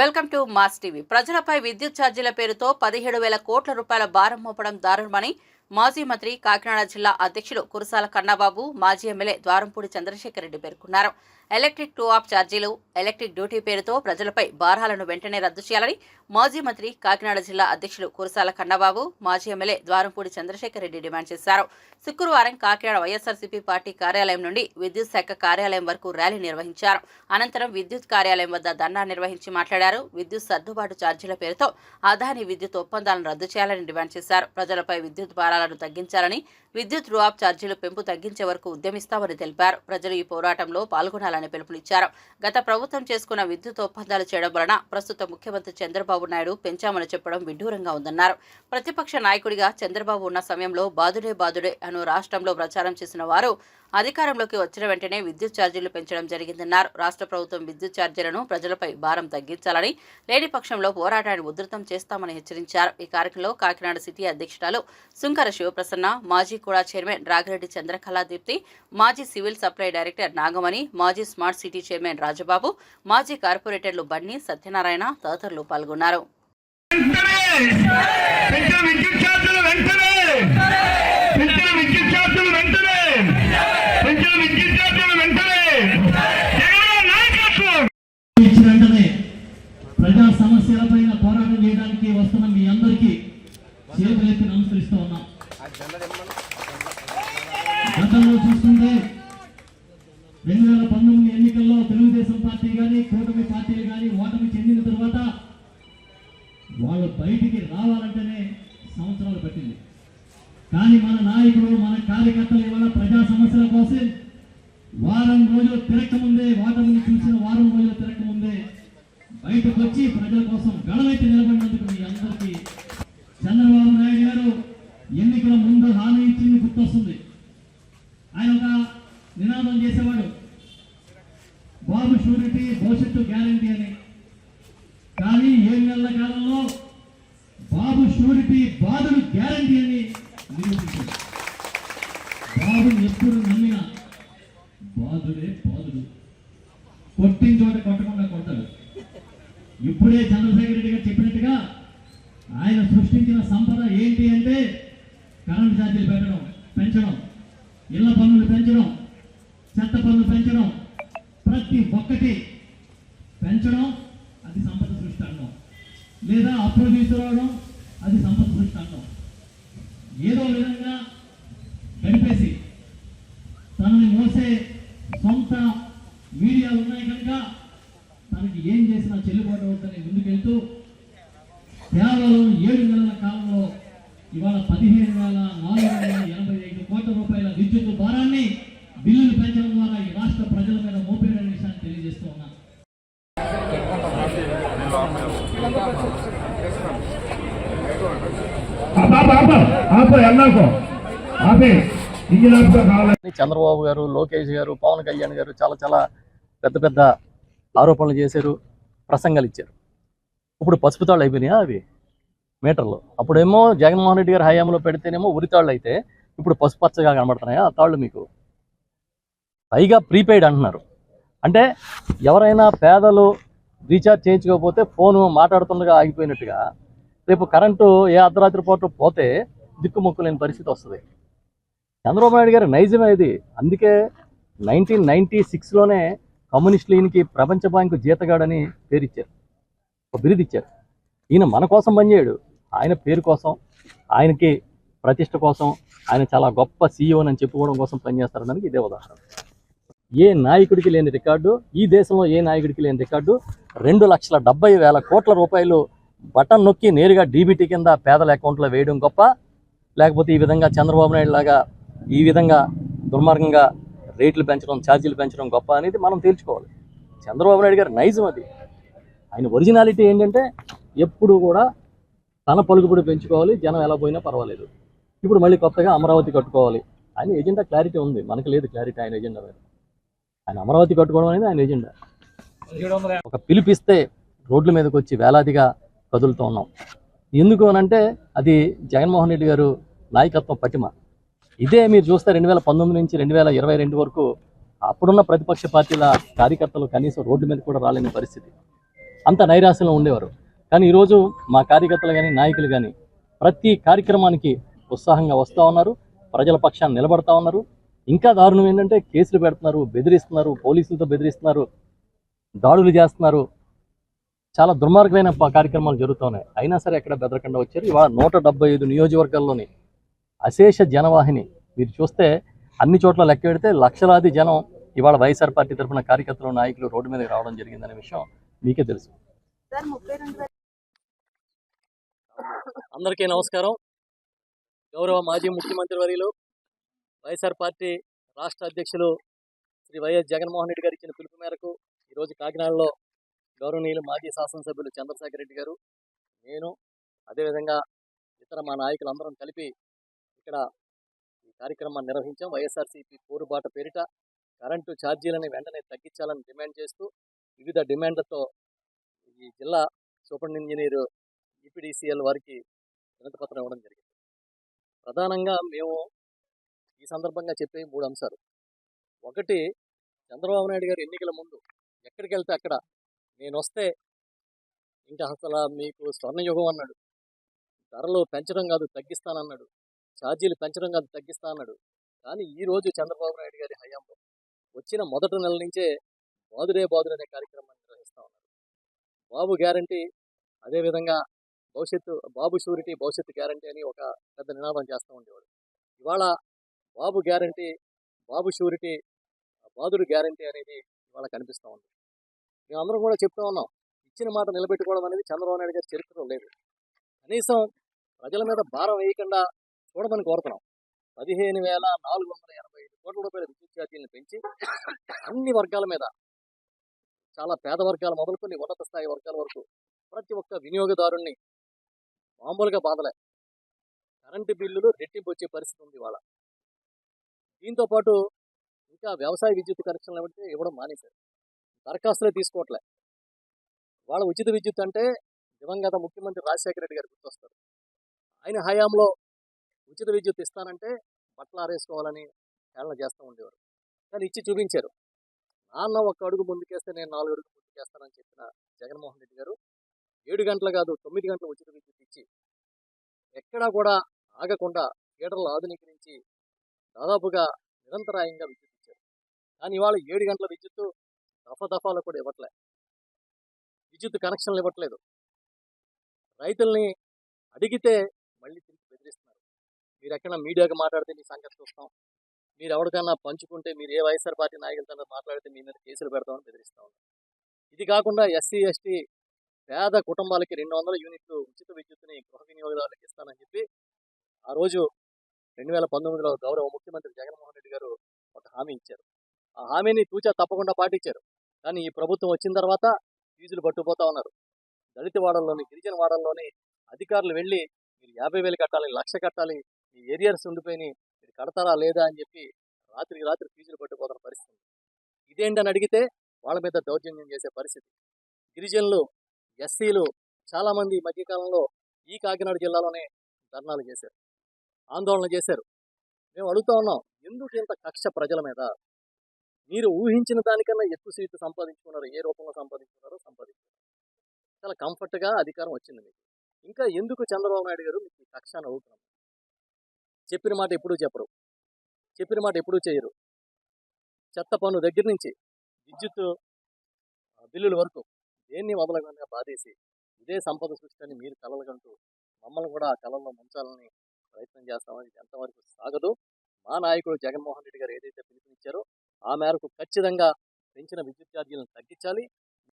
Welcome to mass TV. ప్రజలపై విద్యుత్ ఛార్జీల పేరుతో పదిహేడు వేల కోట్ల రూపాయల భారం మోపడం దారుణమని మాజీ మంత్రి కాకినాడ జిల్లా అధ్యక్షుడు కురసాల కన్నబాబు మాజీ ఎమ్మెల్యే ద్వారంపూడి చంద్రశేఖర్ రెడ్డి పేర్కొన్నారు. ఎలక్ట్రిక్ టూ ఆఫ్ ఛార్జీలు ఎలక్ట్రిక్ డ్యూటీ పేరుతో ప్రజలపై భారాలను వెంటనే రద్దు చేయాలని మాజీ మంత్రి కాకినాడ జిల్లా అధ్యక్షులు కురసాల కన్నబాబు మాజీ ఎమ్మెల్యే ద్వారంపూడి చంద్రశేఖర్ రెడ్డి డిమాండ్ చేశారు. శుక్రవారం కాకినాడ వైఎస్ఆర్సీపీ పార్టీ కార్యాలయం నుండి విద్యుత్ శాఖ కార్యాలయం వరకు ర్యాలీ నిర్వహించారు. అనంతరం విద్యుత్ కార్యాలయం వద్ద ధర్నా నిర్వహించి మాట్లాడారు. విద్యుత్ సర్దుబాటు ఛార్జీల పేరుతో అదాని విద్యుత్ ఒప్పందాలను రద్దు చేయాలని డిమాండ్ చేశారు. ప్రజలపై విద్యుత్ భారాలను తగ్గించాలని విద్యుత్ రుఆబ్ ఛార్జీలు పెంపు తగ్గించే వరకు ఉద్యమిస్తామని తెలిపారు. ప్రజలు ఈ పోరాటంలో పాల్గొనాలని పిలుపునిచ్చారు. గత ప్రభుత్వం చేసుకున్న విద్యుత్ ఒప్పందాలు చేయడం వలన ప్రస్తుత ముఖ్యమంత్రి చంద్రబాబు నాయుడు పెంచామని చెప్పడం విడ్డూరంగా ఉందన్నారు. ప్రతిపక్ష నాయకుడిగా చంద్రబాబు ఉన్న సమయంలో బాదుడే బాదుడే అను రాష్ట్రంలో ప్రచారం చేసిన వారు అధికారంలోకి వచ్చిన వెంటనే విద్యుత్ ఛార్జీలు పెంచడం జరిగిందన్నారు. రాష్ట్ర ప్రభుత్వం విద్యుత్ ఛార్జీలను ప్రజలపై భారం తగ్గించాలని లేని పక్షంలో పోరాటాన్ని ఉధృతం చేస్తామని హెచ్చరించారు. ఈ కార్యక్రమంలో కాకినాడ సిటీ అధ్యక్షురాలు సుంకర శివప్రసన్న మాజీ కూడా చైర్మన్ రాగిరెడ్డి చంద్రకళాదీప్తి మాజీ సివిల్ సప్లై డైరెక్టర్ నాగమణి మాజీ స్మార్ట్ సిటీ చైర్మన్ రాజబాబు మాజీ కార్పొరేటర్లు బన్నీ సత్యనారాయణ తదితరులు పాల్గొన్నారు. ప్రజా సమస్యలపైన పోరాటం చేయడానికి వస్తున్న మీ అందరికీ చేతులెత్తి నమస్కరిస్తూ ఉన్నాం. గతంలో చూసుకుంటే రెండు వేల పంతొమ్మిది ఎన్నికల్లో తెలుగుదేశం పార్టీ కానీ కూటమి పార్టీలు కానీ ఓటమి చెందిన తర్వాత వాళ్ళు బయటికి రావాలంటేనే సంవత్సరాలు పట్టింది. కానీ మన నాయకుడు మన కార్యకర్తలు ఇవాళ ప్రజా సమస్యల కోసం వారం రోజులు తిరగకముందే ఓటమిని చూసిన వారం రోజులు తిరగకముందే బయటకు వచ్చి ప్రజల కోసం గళవైతే నిలబడినందుకు మీ అందరికీ చంద్రబాబు నాయుడు గారు ఎన్నికల ముందు హామీ ఇచ్చింది గుర్తొస్తుంది ఆయన ఒక నినాదం చేసేవాడు బాబు షూరిటీ భవిష్యత్తు గ్యారంటీ అని కానీ ఏడు నెలల కాలంలో బాబు షూరిటీ బాధలు గ్యారంటీ అని నిరూపించాడు బాబుని ఎప్పుడు నమ్మినా బాధుడే బాధుడు కొట్టిన చోట కొట్టకుండా కొడతాడు ఇప్పుడే చంద్రశేఖర రెడ్డి గారు చెప్పినట్టుగా ఆయన సృష్టించిన సంపద ఏంటి అంటే కరెంట్ ఛార్జీలు పెట్టడం పెంచడం ఇళ్ళ పన్నులు పెంచడం చెత్త పన్నులు పెంచడం ప్రతి ఒక్కటి పెంచడం అది సంపద సృష్టి అనడం. లేదా అప్పులు తీసుకురావడం అది సంపద సృష్టి ఏదో విధంగా గడిపేసి తనని మోసే సొంత మీడియాలు ఉన్నాయి కనుక తనకి ఏం చేసినా చెల్లుబాటు అవుతుందని ముందుకెళ్తూ కేవలం ఏడు నెలల కాలంలో ఇవాళ పదిహేను వేల నాలుగు వందల ఎనభై ఐదు కోట్ల రూపాయల విద్యుత్ భారాన్ని బిల్లులు పెంచడం ద్వారా ఈ రాష్ట్ర ప్రజల మీద మోపేయడం విషయాన్ని తెలియజేస్తూ ఉన్నాను. చంద్రబాబు గారు లోకేష్ గారు పవన్ కళ్యాణ్ గారు చాలా చాలా పెద్ద పెద్ద ఆరోపణలు చేశారు ప్రసంగాలు ఇచ్చారు ఇప్పుడు పసుపు తాళ్ళు అయిపోయినాయా అవి మీటర్లు అప్పుడేమో జగన్మోహన్ రెడ్డి గారు హయాంలో పెడితేనేమో ఉరితాళ్ళు అయితే ఇప్పుడు పసుపు పచ్చగా కనబడుతున్నాయా ఆ తాళ్ళు మీకు పైగా ప్రీపెయిడ్ అంటున్నారు అంటే ఎవరైనా పేదలు రీఛార్జ్ చేయించుకోకపోతే ఫోను మాట్లాడుతుండగా ఆగిపోయినట్టుగా రేపు కరెంటు ఏ అర్ధరాత్రి పూట పోతే దిక్కుమొక్కు లేని పరిస్థితి వస్తుంది. చంద్రబాబు నాయుడు గారి నైజమే ఇది అందుకే నైన్టీన్ నైన్టీ సిక్స్లోనే కమ్యూనిస్ట్ ఈయనకి ప్రపంచ బ్యాంకు జీతగాడని పేరిచ్చారు. ఒక బిరుదు ఇచ్చారు ఈయన మన కోసం పనిచేయడు. ఆయన పేరు కోసం ఆయనకి ప్రతిష్ట కోసం ఆయన చాలా గొప్ప సీఈఓని అని చెప్పుకోవడం కోసం పనిచేస్తారనడానికి ఇదే ఉదాహరణ. ఏ నాయకుడికి లేని రికార్డు ఈ దేశంలో ఏ నాయకుడికి లేని రికార్డు రెండు లక్షల డెబ్బై వేల కోట్ల రూపాయలు బటన్ నొక్కి నేరుగా డీబీటీ కింద పేదల అకౌంట్లో వేయడం గొప్ప. లేకపోతే ఈ విధంగా చంద్రబాబు నాయుడు లాగా ఈ విధంగా దుర్మార్గంగా రేట్లు పెంచడం ఛార్జీలు పెంచడం గొప్ప అనేది మనం తేల్చుకోవాలి. చంద్రబాబు నాయుడు గారి నైజం అది. ఆయన ఒరిజినాలిటీ ఏంటంటే ఎప్పుడు కూడా తన పలుకుబడి పెంచుకోవాలి జనం ఎలా పోయినా పర్వాలేదు. ఇప్పుడు మళ్ళీ కొత్తగా అమరావతి కట్టుకోవాలి. ఆయన ఎజెండా క్లారిటీ ఉంది. మనకు లేదు క్లారిటీ ఆయన ఎజెండా మీద. ఆయన అమరావతి కట్టుకోవడం అనేది ఆయన ఎజెండా. ఒక పిలిపిస్తే రోడ్ల మీదకి వచ్చి వేలాదిగా కదులుతూ ఉన్నాం. ఎందుకు అనంటే అది జగన్మోహన్ రెడ్డి గారు నాయకత్వం పటిమ. ఇదే మీరు చూస్తే రెండు వేల పంతొమ్మిది నుంచి రెండు వేల ఇరవై రెండు వరకు అప్పుడున్న ప్రతిపక్ష పార్టీల కార్యకర్తలు కనీసం రోడ్డు మీద కూడా రాలేని పరిస్థితి. అంత నైరాశ్యంలో ఉండేవారు. కానీ ఈరోజు మా కార్యకర్తలు కానీ నాయకులు కానీ ప్రతి కార్యక్రమానికి ఉత్సాహంగా వస్తూ ఉన్నారు. ప్రజల పక్షాన్ని నిలబడతా ఉన్నారు. ఇంకా దారుణం ఏంటంటే కేసులు పెడుతున్నారు బెదిరిస్తున్నారు పోలీసులతో బెదిరిస్తున్నారు దాడులు చేస్తున్నారు. చాలా దుర్మార్గమైన కార్యక్రమాలు జరుగుతున్నాయి అయినా సరే ఎక్కడ బెదరకుండా వచ్చారు. ఇవాళ నూట డెబ్బై ఐదు నియోజకవర్గాల్లోని అశేష జనవాహిని మీరు చూస్తే అన్ని చోట్ల లెక్క పెడితే లక్షలాది జనం ఇవాళ వైఎస్ఆర్ పార్టీ తరఫున కార్యకర్తలు నాయకులు రోడ్డు మీదకి రావడం జరిగిందనే విషయం మీకే తెలుసు. అందరికీ నమస్కారం. గౌరవ మాజీ ముఖ్యమంత్రి వర్యులు వైఎస్ఆర్ పార్టీ రాష్ట్ర అధ్యక్షులు శ్రీ వైఎస్ జగన్మోహన్ రెడ్డి గారు ఇచ్చిన పిలుపు మేరకు ఈరోజు కాకినాడలో గౌరవనీయులు మాజీ శాసనసభ్యులు చంద్రశేఖర్ రెడ్డి గారు నేను అదేవిధంగా ఇతర మా నాయకులందరం కలిపి ఇక్కడ ఈ కార్యక్రమాన్ని నిర్వహించాం. వైఎస్ఆర్సీపీ పోరుబాట పేరిట కరెంటు ఛార్జీలను వెంటనే తగ్గించాలని డిమాండ్ చేస్తూ వివిధ డిమాండ్లతో ఈ జిల్లా సూపర్ ఇంజనీరు ఈపీడీసీఎల్ వారికి వినతిపత్రం ఇవ్వడం జరిగింది. ప్రధానంగా మేము ఈ సందర్భంగా చెప్పే మూడు అంశాలు. ఒకటి చంద్రబాబు నాయుడు గారు ఎన్నికల ముందు ఎక్కడికి వెళ్తే అక్కడ నేను వస్తే ఇంకా అసలు మీకు స్వర్ణయుగం అన్నాడు. ధరలు పెంచడం కాదు తగ్గిస్తానన్నాడు. ఛార్జీలు పెంచడం కాదు తగ్గిస్తా అన్నాడు కానీ ఈ రోజు చంద్రబాబు నాయుడు గారి హయాంలో వచ్చిన మొదటి నెల నుంచే బాదురే బాదురే అనే కార్యక్రమాన్ని నిర్వహిస్తా ఉన్నారు. బాబు గ్యారంటీ అదేవిధంగా భవిష్యత్తు బాబు షూరిటీ భవిష్యత్తు గ్యారంటీ అని ఒక పెద్ద నినాదం చేస్తూ ఉండేవాడు. ఇవాళ బాబు గ్యారంటీ బాబు షూరిటీ బాదుడు గ్యారంటీ అనేది ఇవాళ కనిపిస్తూ ఉంది. మేమందరం కూడా చెప్తూ ఉన్నాం ఇచ్చిన మాట నిలబెట్టుకోవడం అనేది చంద్రబాబు నాయుడు గారి చరిత్రలో లేదు. కనీసం ప్రజల మీద భారం వేయకుండా చూడమని కోరుతున్నాం. పదిహేను వేల నాలుగు వందల ఎనభై ఐదు కోట్ల రూపాయల విద్యుత్ ఛార్జీలను పెంచి అన్ని వర్గాల మీద చాలా పేద వర్గాలు మొదలుకొని ఉన్నత స్థాయి వర్గాల వరకు ప్రతి ఒక్క వినియోగదారుణ్ణి మామూలుగా బాధలే. కరెంటు బిల్లులు రెట్టింపు వచ్చే పరిస్థితి ఉంది ఇవాళ. దీంతో పాటు ఇంకా వ్యవసాయ విద్యుత్ కనెక్షన్లు ఇవ్వడం మానేశారు. దరఖాస్తులే తీసుకోవట్లే. వాళ్ళ ఉచిత విద్యుత్ అంటే దివంగత ముఖ్యమంత్రి రాజశేఖర రెడ్డి గారు గుర్తొస్తారు. ఆయన హయాంలో ఉచిత విద్యుత్ ఇస్తానంటే బట్టలు ఆరేసుకోవాలని హేళన చేస్తూ ఉండేవారు. కానీ ఇచ్చి చూపించారు. నాన్న ఒక అడుగు ముందుకేస్తే నేను నాలుగు అడుగు ముందుకేస్తానని చెప్పిన జగన్మోహన్ రెడ్డి గారు ఏడు గంటలు కాదు తొమ్మిది గంటల ఉచిత విద్యుత్ ఇచ్చి ఎక్కడా కూడా ఆగకుండా థియేటర్లు ఆధునీకరించి దాదాపుగా నిరంతరాయంగా విద్యుత్ ఇచ్చారు. కానీ ఇవాళ ఏడు గంటల విద్యుత్తు దఫాలు కూడా ఇవ్వట్లే. విద్యుత్ కనెక్షన్లు ఇవ్వట్లేదు. రైతుల్ని అడిగితే మళ్ళీ తిరిగి బెదిరిస్తున్నారు. మీరు ఎక్కడ మీడియాకి మాట్లాడితే మీ సంగతి చూస్తాం. మీరు ఎవరికైనా పంచుకుంటే మీరు ఏ వైఎస్ఆర్ పార్టీ నాయకులతో మాట్లాడితే మీ మీద కేసులు పెడతామని బెదిరిస్తా ఉన్నారు ఇది కాకుండా ఎస్సీ ఎస్టీ పేద కుటుంబాలకి రెండు వందల యూనిట్లు ఉచిత విద్యుత్ని గృహ వినియోగదారులకు ఇస్తానని చెప్పి ఆ రోజు రెండు వేల పంతొమ్మిదిలో గౌరవ ముఖ్యమంత్రి జగన్మోహన్ రెడ్డి గారు ఒక హామీ ఇచ్చారు. ఆ హామీని తూచా తప్పకుండా పాటించారు. కానీ ఈ ప్రభుత్వం వచ్చిన తర్వాత ఫీజులు పట్టుకుపోతా ఉన్నారు. దళిత వాడల్లోని గిరిజన వాడల్లోని అధికారులు వెళ్ళి మీరు యాభై వేలు కట్టాలి లక్ష కట్టాలి ఈ ఏరియర్స్ ఉండిపోయి మీరు కడతారా లేదా అని చెప్పి రాత్రికి రాత్రి ఫీజులు పట్టుకుపోతున్న పరిస్థితి. ఇదేంటని అడిగితే వాళ్ళ మీద దౌర్జన్యం చేసే పరిస్థితి. గిరిజనులు ఎస్సీలు చాలామంది ఈ మధ్యకాలంలో ఈ కాకినాడ జిల్లాలోనే ధర్నాలు చేశారు ఆందోళన చేశారు. మేము అడుగుతా ఉన్నాం ఎందుకు ఇంత కక్ష ప్రజల మీద? మీరు ఊహించిన దానికన్నా ఎక్కువ సీట్లు సంపాదించుకున్నారు ఏ రూపంలో సంపాదించుకున్నారో సంపాదించుకున్నారు చాలా కంఫర్ట్గా అధికారం వచ్చింది మీకు. ఇంకా ఎందుకు చంద్రబాబు నాయుడు గారు మీకు కక్షాన్ని అవుతున్నాం చెప్పిన మాట ఎప్పుడూ చెప్పరు. చెప్పిన మాట ఎప్పుడూ చేయరు. చెత్త పన్ను దగ్గర నుంచి విద్యుత్ బిల్లుల వరకు దేన్ని వదలకుండా బాధేసి ఇదే సంపద సృష్టి అని మీరు కలలుగంటూ మమ్మల్ని కూడా ఆ కళల్లో ముంచాలని ప్రయత్నం చేస్తామని ఎంతవరకు సాగదు. మా నాయకుడు జగన్మోహన్ రెడ్డి గారు ఏదైతే పిలుపునిచ్చారో ఆ మేరకు ఖచ్చితంగా పెంచిన విద్యుత్ ఛార్జీలను తగ్గించాలి.